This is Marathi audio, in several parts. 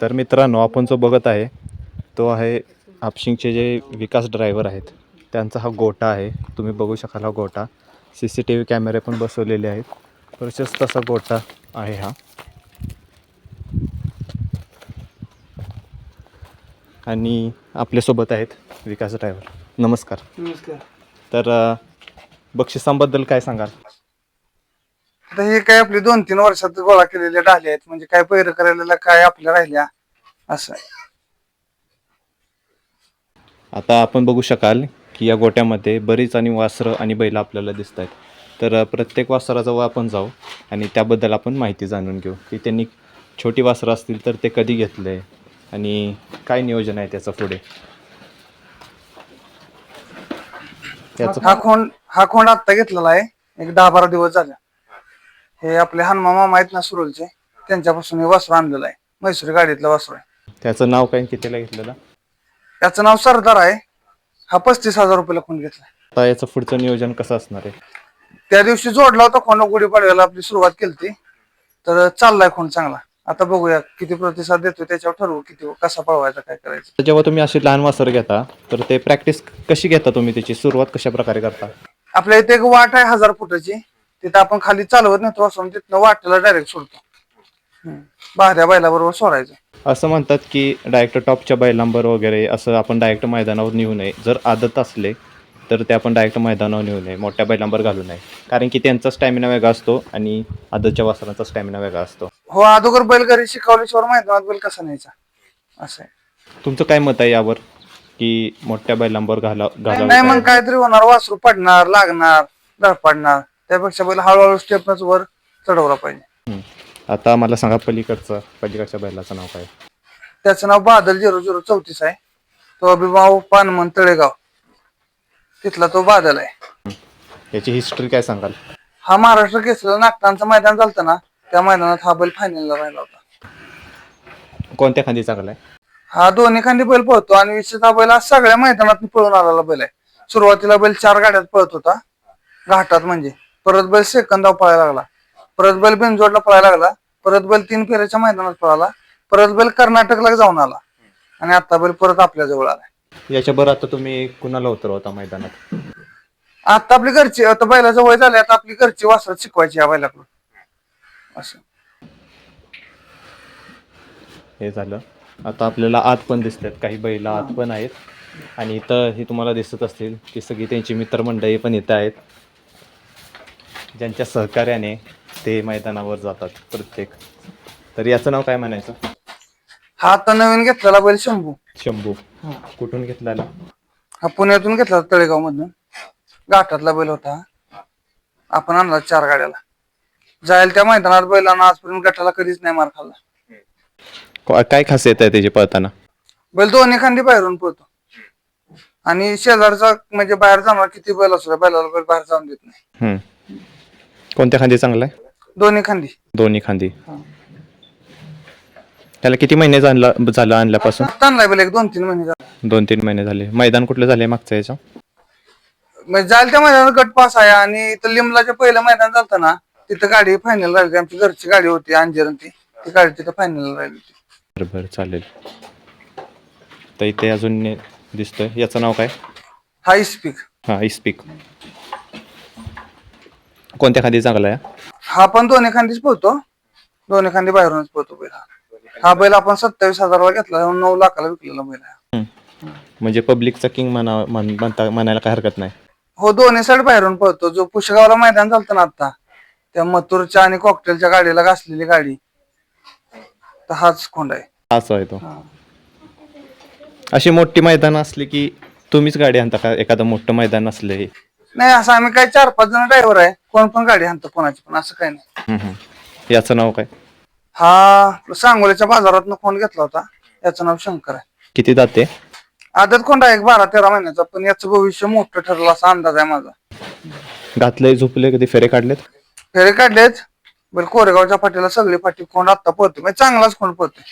तर मित्रांनो आपण जो बघत आहे तो आहे हापशिंगचे जे विकास ड्रायव्हर आहेत त्यांचा हा गोटा आहे. तुम्ही बघू शकाल हा गोटा. सी सी टी व्ही कॅमेरे पण बसवलेले आहेत. प्रशस्त असा गोटा आहे हा. आणि आपल्यासोबत आहेत विकास ड्रायव्हर. नमस्कार. नमस्कार. तर बक्षिसांबद्दल काय सांगाल? आता हे काय आपली दोन तीन वर्षात गोळा केलेले डाले आहेत म्हणजे काय पैर करायला काय आपल्या राहिल्या असं. आहे. आता आपण बघू शकाल की या गोट्यामध्ये बरीच आणि वासरं आणि बैल आपल्याला दिसत आहेत तर अ, प्रत्येक वासराजवळ आपण जाऊ आणि त्याबद्दल आपण माहिती जाणून घेऊ की त्यांनी छोटी वासरं असतील तर ते कधी घेतले आणि काय नियोजन आहे त्याचं पुढे? त्याचं हा खोंड हा खोंड आत्ता घेतलेला आहे. एक दहा बारा दिवस झाले. हे आपले हनुमा मामा आहेत ना सुरुलचे त्यांच्यापासून हे वासरू आणलेलं आहे. मैसूर गाडीतलं वासरू आहे. त्याचं नाव काय कितीला घेतलेलं? याचं नाव सरदार आहे. हा पस्तीस हजार रुपयाला खोंड घेतलाय आता याचं पुढचं नियोजन कसं असणार आहे? त्या दिवशी जोडला होता खोंड गुढीपाडव्याला आपली सुरुवात केली तर चाललाय खोंड चांगला? आता बघूया किती प्रतिसाद देतो त्याच्यावर ठरवू किती कसा पळवायचा काय करायचं. जेव्हा तुम्ही अशी लहान वासरं घेता तर ते प्रॅक्टिस कशी घेता तुम्ही त्याची? सुरुवात कशा प्रकारे करता? आपल्या इथे एक वाट आहे हजार फुटाची. तिथं आपण खाली चालवत नाही वासून तिथनं वाटेला डायरेक्ट सोडतो. बाहेर बैलाबरोबर सोडायचं. असं म्हणतात की डायरेक्ट टॉपच्या बैलांबर वगैरे असं आपण डायरेक्ट मैदानावर नेऊ नये. जर आदत असले तर ते आपण डायरेक्ट मैदानावर नेऊ नये मोठ्या बैलांवर घालू नये. कारण की त्यांचा स्टॅमिना वेगळा असतो आणि आदतच्या वासरांचा स्टॅमिना वेगळा असतो. हो अगोदर बैल घरी शिकवल्याशिवाय मैदानात बैल कसा न्यायचा? असं आहे. तुमचं काय मत आहे यावर? की मोठ्या बैलांवर घाला नाही घालावं मग काहीतरी होणार. वासरू पडणार लागणार धड पडणार त्यापेक्षा बैल हळूहळू स्टेपनच वर चढवला पाहिजे. आता मला सांगा पलीकडचं पलीकडच्या बैलाचं नाव काय? त्याचं नाव बादल झिरो झिरो चौतीस आहे. तो अभिभाव पानमन तळेगाव. तिथला तो बादल आहे. याची हिस्ट्री काय सांगाल? हा महाराष्ट्र केसरीला नागटांचं मैदान चालतं ना त्या मैदानात हा बैल फायनलला राहिला होता. कोणत्या खांदी चांगला आहे? हा दोन्ही खांदी बैल पळतो आणि विशेष हा बैल हा सगळ्या मैदानात पळून आलेला बैल आहे. सुरुवातीला बैल चार गाड्यात पळत होता. घाटात म्हणजे. परत बैल सेकंदावर पळायला लागला. परत बैल बिनजोडला पळायला लागला. परत बैल तीन फेऱ्याच्या मैदानात पळाला. परत बैल कर्नाटकला जाऊन आला. आणि आता बैल परत आपल्या जवळ आला. याच्याबरोबर आता तुम्ही कुणाला उतरवता मैदानात? आता आपली घरची आता बैलाचं वय झाले आता आपली घरची वासरत शिकवायची या बैलाकडून. असं. हे झालं. आता आपल्याला आत पण दिसतात. काही बैल आत पण आहेत. आणि इथं हे तुम्हाला दिसत असतील की सगळी त्यांची मित्रमंडळी पण इथं आहेत. ज्यांच्या सहकार्याने ते मैदानावर जातात प्रत्येक. तर याचं नाव काय म्हणायचं? हा आता नवीन घेतलेला बैल शंभू. शंभू. कुठून घेतलेला? हा पुण्यातून घेतला तळेगाव मधून घाटातला बैल होता. हा. आपण आणला चार गाड्याला. जायला त्या मैदानात बैलांना आजपर्यंत गटाला कधीच नाही मार खाल्ला. को- काय खासियत आहे त्याची पळताना? बैल दोन्ही खांदी बाहेरून पळतो. आणि शेजारचा म्हणजे बाहेर जाणार किती बैल असू द्या, बैलाला बैल बाहेर जाऊन देत नाही. हम्म. कोणत्या खांदी चांगला आहे? दोन्ही खांदी. दोन्ही खांदी. हा. त्याला किती महिने झाला झालं आणल्यापासून? एक दोन तीन महिने झाले. दोन तीन महिने झाले. मैदान कुठलं झाले मागचं याचं? म्हणजे जायला त्या मैदानात गट पास आहे आणि इथं लिमलाच्या पहिलं मैदान चालतं ना तिथं गाडी फायनल राहिली आमची घरची गाडी होती अंजरन ती. ती गाडी तिथं फायनल राहिली होती. बरं बरं चालेल. तर इथे अजून दिसतोय. याचं नाव काय? हा स्पीक हां इस्पिक. कोणत्या खांदी चांगला आहे? हा पण दोन्ही खांदीच पळतो. दोन्ही खांदी बाहेरूनच पळतो बैल हा. हा बैल आपण सत्तावीस हजाराला घेतला नऊ लाखाला विकलेला बैल आहे. म्हणजे पब्लिकचा किंग म्हणा म्हण- म्हणता म्हणायला काय हरकत नाही. हो दोन्ही साईड बाहेरून पळतो. जो पुशगावला मैदान चालतं ना आता त्या मथुरच्या आणि कॉकटेलच्या गाडीला घासलेली गाडी तर हाच खोंड आहे. असं आहे तो. अशी मोठी मैदान असली की तुम्हीच गाडी आणता का? एखादं मोठं मैदान असले नाही असं आम्ही काही चार पाच जण ड्रायव्हर आहे. कोण पण गाडी आणतो कोणाची पण असं काही नाही. याचं नाव काय? हा सांगोलीच्या बाजारात खोंड घेतला होता. याचं नाव शंकर आहे. किती जाते आदत खोंड आहे एक बारा तेरा महिन्याचा. पण याचं भविष्य मोठं ठरलं असा अंदाज आहे माझा. घातले झोपले कधी फेरे काढलेत? फेरे काढलेत. बरं कोरेगावच्या फाटीला सगळी फाटी खोंड आत्ता पळतो म्हणजे चांगलाच खोंड पळतोय.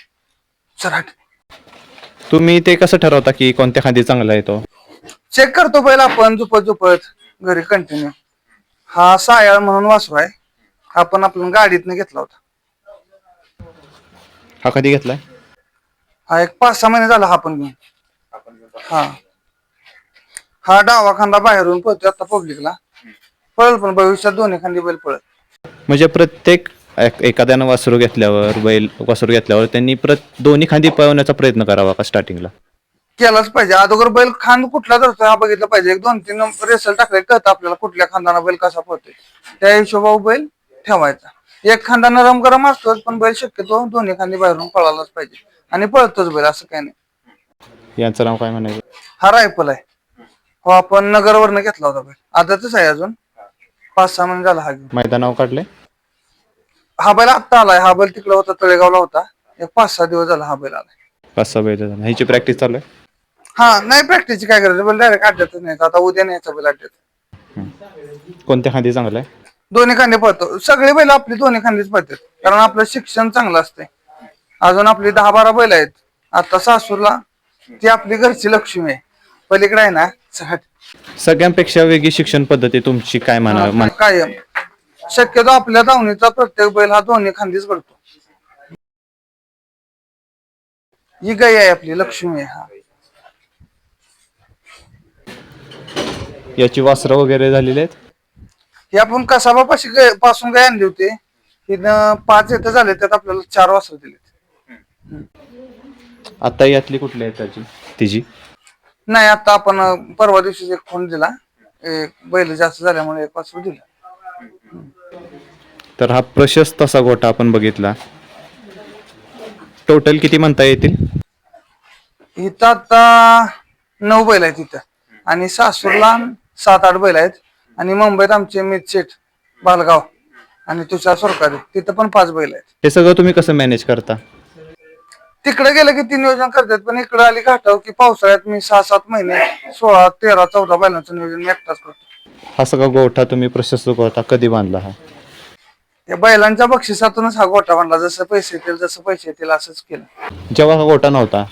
सराट तुम्ही ते कसं ठरवता की कोणत्या खांदी चांगला आहे तो? चेक करतो पहिला आपण झुपत झुपत. घरी कंटिन्यू हा सायाळ म्हणून वासरू आहे. हा पण आपण गाडीतनं घेतला होता. हा कधी घेतलाय हा एक पाच सहा महिने झाला हा पण घेऊन. हा. हा डावा खांदा बाहेरून पळतो आता पब्लिकला पळल पण भविष्यात दोन्ही खांदी बैल पळत म्हणजे प्रत्येक एक- एखाद्यानं वासरू घेतल्यावर बैल वासरू घेतल्यावर त्यांनी प्रत दोन्ही खांदी पळवण्याचा प्रयत्न करावा का स्टार्टिंगला केलाच पाहिजे. अगोदर बैल खांद कुठला धरतो हा बघितलं पाहिजे. एक दोन तीन रेसल टाकले कळतं आपल्याला कुठल्या खांदाना बैल कसा पळतोय. त्या हिशोबावर बैल ठेवायचा. एक खांदा नरम गरम असतोच पण बैल शक्यतो दोन्ही खांदी बाहेरून पळालाच पाहिजे. आणि पळतोच बैल असं काही नाही. यांचं नाव काय म्हणायचं? हा रायफल आहे. हो आपण नगरवरनं घेतला होता बैल. आताच आहे अजून. पाच सहा महिने झाला हा घेऊन. मैदानावर काढले हा बैल आत्ता आलाय. हा बैल तिकडे होता तळेगावला होता. एक पाच सहा दिवस झाला हा बैल आलाय. पाच सहा बैल ह्याची प्रॅक्टिस चालू आहे? हा नाही प्रॅक्टिसची काय करायचं बैल डायरेक्ट अड्ड्यातच नाही आता उद्या न्यायचा बैल अड्ड्यात. कोणत्या खांदी चांगला आहे दोन्ही खांदे पळतो. सगळे बैल आपली दोन्ही खांदीच पळतात. कारण आपलं शिक्षण चांगलं असतंय. अजून आपली दहा बारा बैल आहेत. आता सासूरला ती आपली घरची लक्ष्मी आहे. पलीकडे आहे ना. सगळ्यांपेक्षा वेगळी शिक्षण पद्धती तुमची काय म्हणा म्हण- कायम. शक्यतो आपल्या धावणीचा प्रत्येक बैल हा दोन्ही खांदीच पडतो ही गाय आहे आपली लक्ष्मी आहे हा. याची वासरं वगैरे झालेली आहेत? ही आपण कसाबापाशी पासून गाय आणली होती. पाच येतं झाले त्यात आपल्याला चार वासर दिले आता यातली कुठली आहे त्याची? तिची? नाही आता आपण अं, परवा दिवशी एक फोन दिला. एक बैल जास्त झाल्यामुळे एक वासरू दिला. तर हा प्रशस्त असा गोटा आपण बघितला. टोटल किती म्हणता येतील? इथं आता नऊ बैल आहेत इथं. आणि सासूरला सात आठ बैल आहेत. आणि मुंबईत आमचे मितशेठ बालगाव आणि तुषार सरकारी तिथं पण पाच बैल आहेत. हे सगळं तुम्ही कसं मॅनेज करता? तिकडे गेलं की ती नियोजन करतात पण इकडे आली घाटाव की पावसाळ्यात मी सहा सात महिने सोळा तेरा चौदा बैलांचं नियोजन मी एकटाच करतो. हा सगळा गोठा तुम्ही प्रशस्त गोठा कधी बांधला हा? त्या बैलांच्या बक्षिसातूनच हा गोटा बांधला जसं पैसे येतील जसं पैसे येतील असंच केलं. जेव्हा हा गोठा नव्हता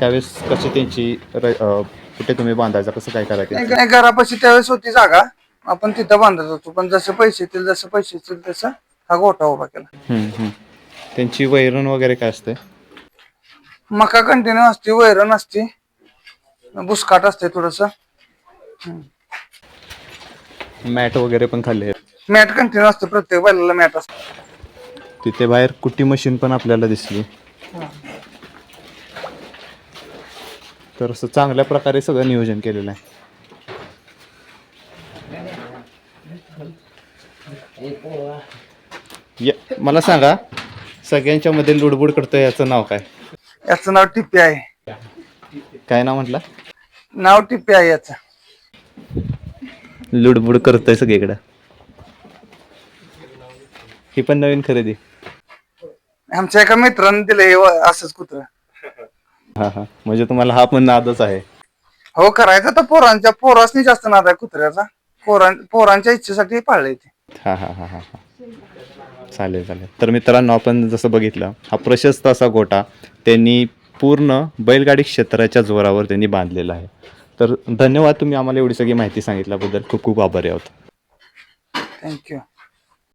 त्यावेळेस कशी त्यांची र- अं, कुठे तुम्ही बांधायचा कसं काय करायचं? नाही घरापाशी त्यावेळेस होती जागा. आपण तिथं बांधत होतो. पण जसं पैसे येतील जसं पैसे येतील तसं हा गोटा उभा केला. हम्म, हम्म. त्यांची वैरण वगैरे काय असते मका कंटिन्यू असते वैरण असते. बुसकाट असते थोडस. मॅट वगैरे पण खाल्ले मॅट कंटिन्यू असते प्रत्येक बैलाला मॅट असते. तिथे बाहेर कुट्टी मशीन पण आपल्याला दिसली. तर असं चांगल्या प्रकारे सगळं नियोजन केलेलं आहे. या- मला सांगा सगळ्यांच्या मध्ये लुडबुड करतोय याचं नाव काय? याचं नाव टिप्पी आहे. काय नाव म्हटलं? नाव टिप्पी आहे याचं. लुडबुड करतोय सगळीकडं. ही पण नवीन खरेदी. आमच्या एका मित्राने दिले असंच कुत्र. हा हा. म्हणजे तुम्हाला हा पण नादच आहे. हो करायचं तर पोरांच्या पोरासनी जास्त नाद आहे कुत्र्याचा. पोरां पोरांच्या इच्छेसाठी पाळले ते. हा हा हा हा हा. चालेल चालेल. तर मित्रांनो आपण जसं बघितलं हा प्रशस्त असा गोटा त्यांनी पूर्ण बैलगाडी क्षेत्राच्या जोरावर त्यांनी बांधलेला आहे. तर धन्यवाद तुम्ही आम्हाला एवढी सगळी माहिती सांगितल्याबद्दल. खूप खूप आभारी आहोत. थँक्यू